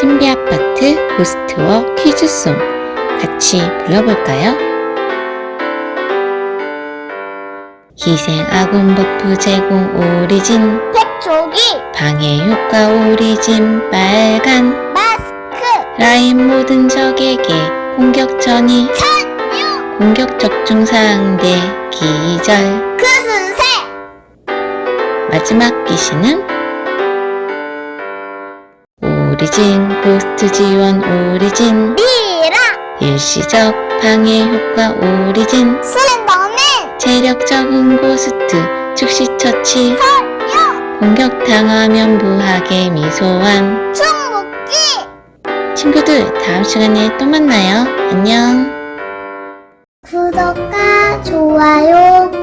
신비아파트 고스트워 퀴즈송 같이 불러볼까요? 희생 아군 버프 제공 오리진 백조기 방해 효과 오리진 빨간 마스크 라인 모든 적에게 공격 전이 천유 공격 적중 상대 기절 그순새 마지막 기시는 오리진 고스트 지원 오리진. 미라! 일시적 방해 효과 오리진. 슬렌더맨 체력 적은 고스트 즉시 처치. 천유 공격 당하면 무하게 미소한 충북기 친구들 다음 시간에 또 만나요. 안녕. 구독과 좋아요.